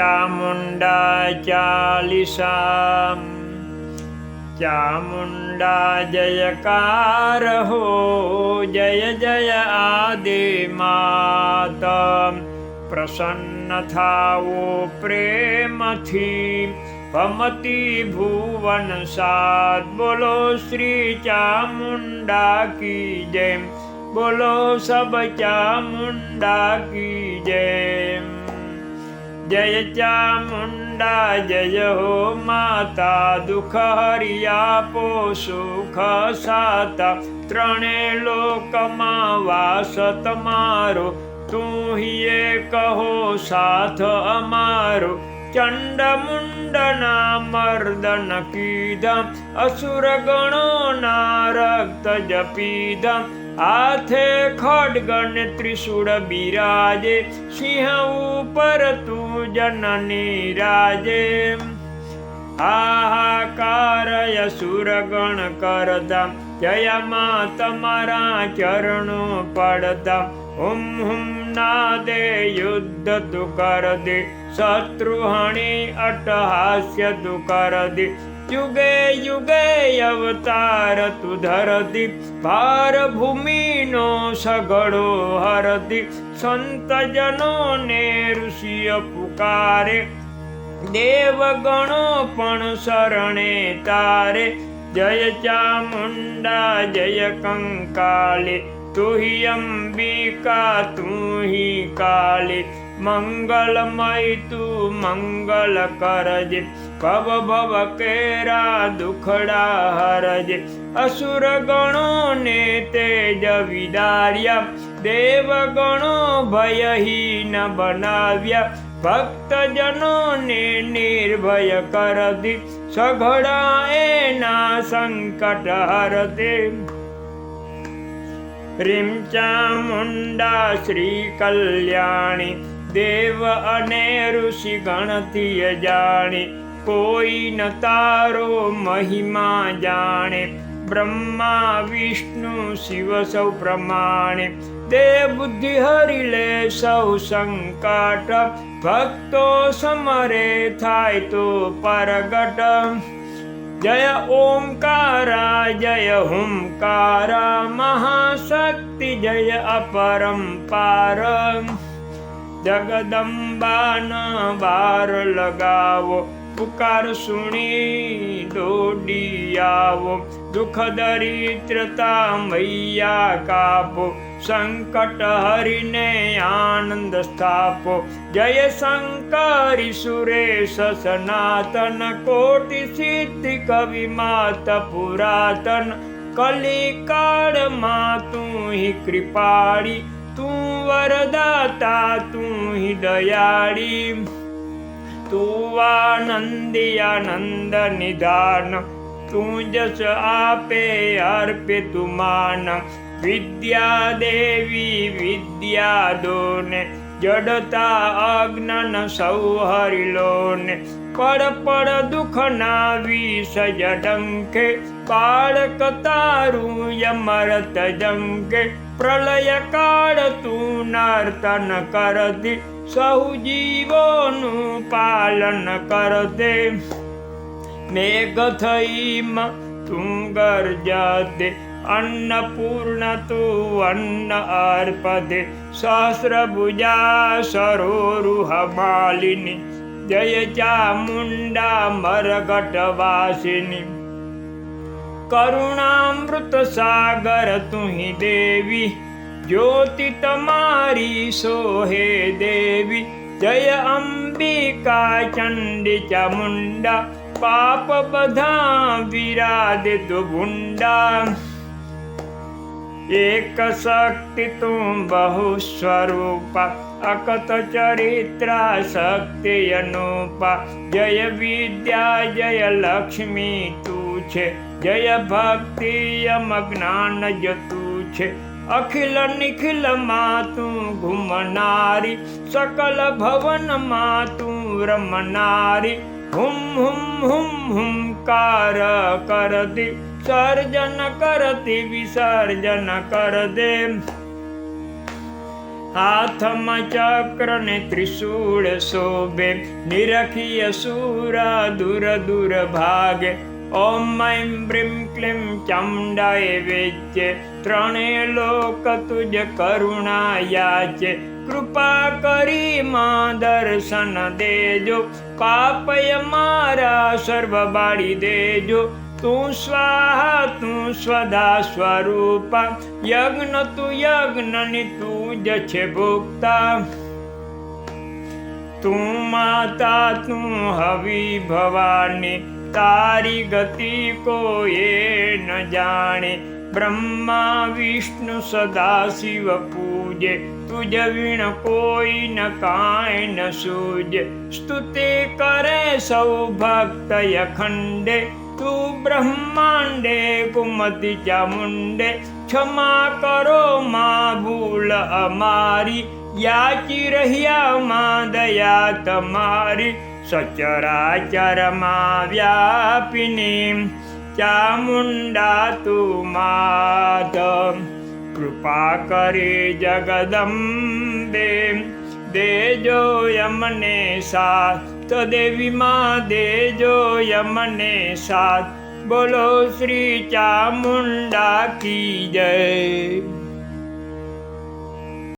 ચામુંડા ચાલીસા ચામુંડા જયકાર હો, જય જય આદિ માત પ્રસન્ન થાવો પ્રેમથી. ભમતી ભુવન સાત બોલો શ્રી ચામુંડા કી જય બોલો સબ ચામુંડા કી જય જય ચામુંડા, જય હો માતા, દુઃખ હરિયાપો સુખ સાતા. ત્રણે લોકમાં વાસ તમારો તું હિયે કહો સાથ અમારો. ચંડ મુંડના મર્દન કીધા, અસુર ગણોના રક્ત જપીધા. હાથે ખડગણ ત્રિશુળ બિરાજે સિંહ ઉપર તું જનની રાજે. હાહાકારય સુરગણ કરતા, જયમાં તમારા ચરણો પડતા. હુમ હુમ નાદે યુદ્ધ તું કર દે શત્રુહણી અટહાસ્ય તું કર દે યુગે યુગે અવતાર તું ધરતી. ભાર ભૂમિનો સગડો હરતી. સંતજનો ને ઋષિય પુકારે. દેવગણો પણ શરણે તારે. જય ચામુંડા, જય કંકાલે. તું અંબિકા તું કાલે. મંગલમય તું મંગલ કરજે, ભવ ભવ કેરા દુખડા હરજે. અસુર ગણો ને તેજ વિદાર્યા દેવ ગણો ભયહીન બનાવ્યા. ભક્તજનોને નિર્ભય કરતી સઘળા એના સંકટ હરતે રીમ ચામુંડા શ્રી કલ્યાણી દેવ અને ઋષિ ગણથી જાણે, કોઈ ન તારો મહિમા જાણે. બ્રહ્મા, વિષ્ણુ, શિવ સૌ પ્રમાણે. દેવ બુદ્ધિ હરી લે સૌ સંકટ. ભક્તો સમરે થાય તો પરગટ. જય ઓમકારા, જય હુંકારા. મહાશક્તિ જય અપરંપાર. જગદંબાના વાર લગાવો. પુકાર સુણી દોડી આવો. દુઃખ દરિદ્રતા મૈયા કાપો. સંકટ હરીને આનંદ સ્થાપો. જય શંકરી સુરેશ સનાતન કોટિ સિદ્ધિ કવિ માત પુરાતન. કલિકાળમાં તું હિ કૃપાળી. તું વરદાતા, તું હિ દયાળી તું આનંદી, આનંદ નિધાન. તું જસ આપે, અર્પે તુમાન વિદ્યા દેવી, વિદ્યા દોને. જડતા અજ્ઞાન સૌ હરિલોને પડ પડ દુઃખના વિષ ડંકે બાળક તારું યમરત જંકે. પ્રલય કાળ તું નર્તન કરતી સહુ જીવોનું પાલન કરતે મેઘ થઈમાં તું ગરજતે અન્નપૂર્ણ તું અન્ન અર્પદે. સહસ્રભુજા સરોરુહ માલિની જય ચામુંડા મરગટ વાસિની. કરુણામૃત સાગર તુહી દેવી, જ્યોતિ તમારી સોહે દેવી. જય અંબિકા ચંડી ચામુંડા પાપ બધા વિરાદે ભુંડા એક શક્તિ તું બહુ સ્વરૂપા, અકત ચરિત્રા શક્તિ અનુપા. જય વિદ્યા, જય લક્ષ્મી તું છે. જય ભક્તિ જ્ઞાન જ છે. અખિલ નિખિલમાં તું ઘુમનારી, સકલ ભવનમાં તું રમનારી. હુમ હુમ હુમ હુંકાર કરતી, સર્જન કરતી, વિસર્જન કર દે હાથમાં ચક્ર ને ત્રિશૂળ શોભે નિરખી સુર દૂર દૂર ભાગે. ઓમ ઐમ બ્રીમ ક્લીમ ચામુંડાય વેચ્ય ત્રણે લોક તુજ કરુણા છે કૃપા કરી માં દર્શન દેજો, પાપય મારા સર્વ બાળી દેજો. તું સ્વાહા, તું સ્વદા સ્વરૂપા, યજ્ઞ તું યજ્ઞની તું જ છે ભોગતા તું માતા, તું હવી ભવાની તારી ગતિ કોઈએ ન જાણે. બ્રહ્મા, વિષ્ણુ સદા શિવ પૂજે. તુજ વિણ કોઈ ન કાંઈ ન સૂજ. સ્તુતિ કરે સૌ ભક્ત અખંડે. તું બ્રહ્માંડે કુમતિ ચામુંડે ક્ષમા કરો માં ભૂલ અમારી. યાચી રહ્યા માં દયા તમારી. સચરાચરમાં વ્યાપિની ચામુંડા તું માત કૃપા કરી જગદંબે દેજો યમને સાથ તો દેવી માં દેજો યમને સાથ બોલો શ્રી ચામુંડા કી જય